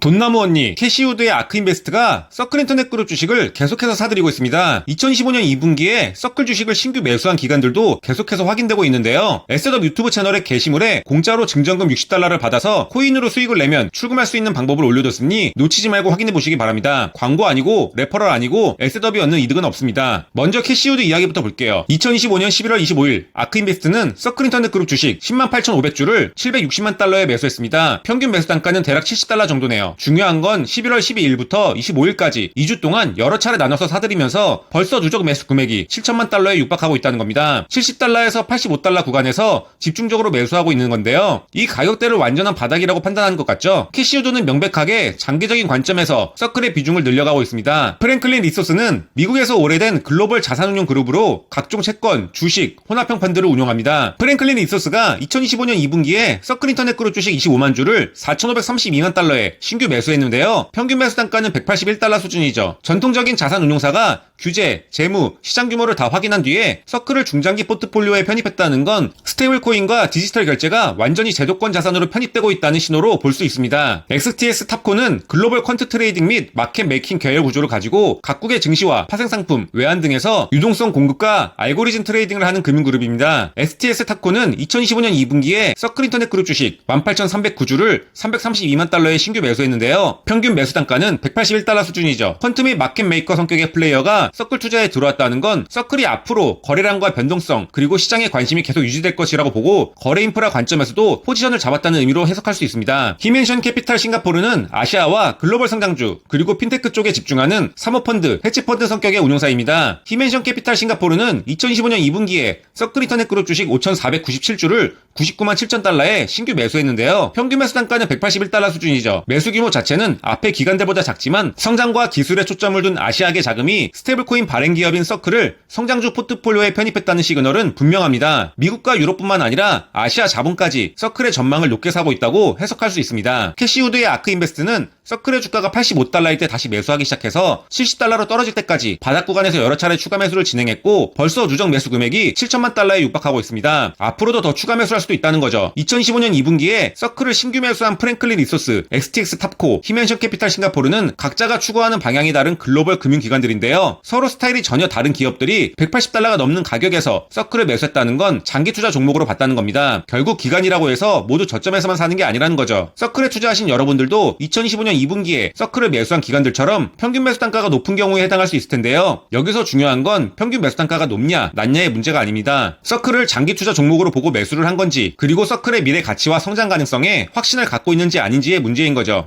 돈나무 언니, 캐시우드의 아크인베스트가 서클 인터넷 그룹 주식을 계속해서 사들이고 있습니다. 2015년 2분기에 서클 주식을 신규 매수한 기관들도 계속해서 확인되고 있는데요. 에셋업 유튜브 채널의 게시물에 공짜로 증정금 60달러를 받아서 코인으로 수익을 내면 출금할 수 있는 방법을 올려뒀으니 놓치지 말고 확인해 보시기 바랍니다. 광고 아니고 레퍼럴 아니고 에셋업이 얻는 이득은 없습니다. 먼저 캐시우드 이야기부터 볼게요. 2025년 11월 25일 아크인베스트는 서클 인터넷 그룹 주식 10만 8,500주를 760만 달러에 매수했습니다. 평균 매수 단가는 대략 70달러 정도네요. 중요한 건 11월 12일부터 25일까지 2주 동안 여러 차례 나눠서 사들이면서 벌써 누적 매수 금액이 7천만 달러에 육박하고 있다는 겁니다. 70달러에서 85달러 구간에서 집중적으로 매수하고 있는 건데요. 이 가격대를 완전한 바닥이라고 판단하는 것 같죠? 캐시우드는 명백하게 장기적인 관점에서 서클의 비중을 늘려가고 있습니다. 프랭클린 리소스는 미국에서 오래된 글로벌 자산운용 그룹으로 각종 채권, 주식, 혼합형 펀드를 운용합니다. 프랭클린 리소스가 2025년 2분기에 서클 인터넷 그룹 주식 25만 주를 4,532만 달러에 신규 매수했는데요. 평균 매수 단가는 181달러 수준이죠. 전통적인 자산 운용사가 규제, 재무, 시장 규모를 다 확인한 뒤에 서클을 중장기 포트폴리오에 편입했다는 건 스테이블 코인과 디지털 결제가 완전히 제도권 자산으로 편입되고 있다는 신호로 볼 수 있습니다. XTS 탑코는 글로벌 퀀트 트레이딩 및 마켓 메이킹 계열 구조를 가지고 각국의 증시와 파생 상품, 외환 등에서 유동성 공급과 알고리즘 트레이딩을 하는 금융그룹입니다. STS 탑코는 2015년 2분기에 서클 인터넷 그룹 주식 18,309주를 332만 달러에 신규 매수했는데요. 평균 매수 단가는 181달러 수준이죠. 펀트 및 마켓 메이커 성격의 플레이어가 서클 투자에 들어왔다는 건 서클이 앞으로 거래량과 변동성 그리고 시장의 관심이 계속 유지될 것이라고 보고 거래 인프라 관점에서도 포지션을 잡았다는 의미로 해석할 수 있습니다. 히멘션 캐피탈 싱가포르는 아시아와 글로벌 성장주 그리고 핀테크 쪽에 집중하는 사모펀드, 헤지펀드 성격의 운용사입니다. 히멘션 캐피탈 싱가포르는 2015년 2분기에 서클 인터넷 그룹 주식 5,497주를 99만 7천 달러에 신규 매수했는데요. 평균 매수 단가는 181달러 수준이죠. 매수 규모 자체는 앞에 기관들보다 작지만 성장과 기술에 초점을 둔 아시아계 자금이 스 테이블코인 발행 기업인 서클을 성장주 포트폴리오에 편입했다는 시그널은 분명합니다. 미국과 유럽뿐만 아니라 아시아 자본까지 서클의 전망을 높게 사고 있다고 해석할 수 있습니다. 캐시우드의 아크 인베스트는 서클의 주가가 85달러일 때 다시 매수하기 시작해서 70달러로 떨어질 때까지 바닥 구간에서 여러 차례 추가 매수를 진행했고 벌써 누적 매수 금액이 7천만 달러에 육박하고 있습니다. 앞으로도 더 추가 매수할 수도 있다는 거죠. 2015년 2분기에 서클을 신규 매수한 프랭클린 리소스, XTX 탑코, 히멘션 캐피탈 싱가포르는 각자가 추구하는 방향이 다른 글로벌 금융기관들인데요. 서로 스타일이 전혀 다른 기업들이 180달러가 넘는 가격에서 서클을 매수했다는 건 장기 투자 종목으로 봤다는 겁니다. 결국 기간이라고 해서 모두 저점에서만 사는 게 아니라는 거죠. 서클에 투자하신 여러분들도 2015년 2분기에 서클을 매수한 기관들처럼 평균 매수 단가가 높은 경우에 해당할 수 있을 텐데요. 여기서 중요한 건 평균 매수 단가가 높냐, 낮냐의 문제가 아닙니다. 서클을 장기 투자 종목으로 보고 매수를 한 건지, 그리고 서클의 미래 가치와 성장 가능성에 확신을 갖고 있는지 아닌지의 문제인 거죠.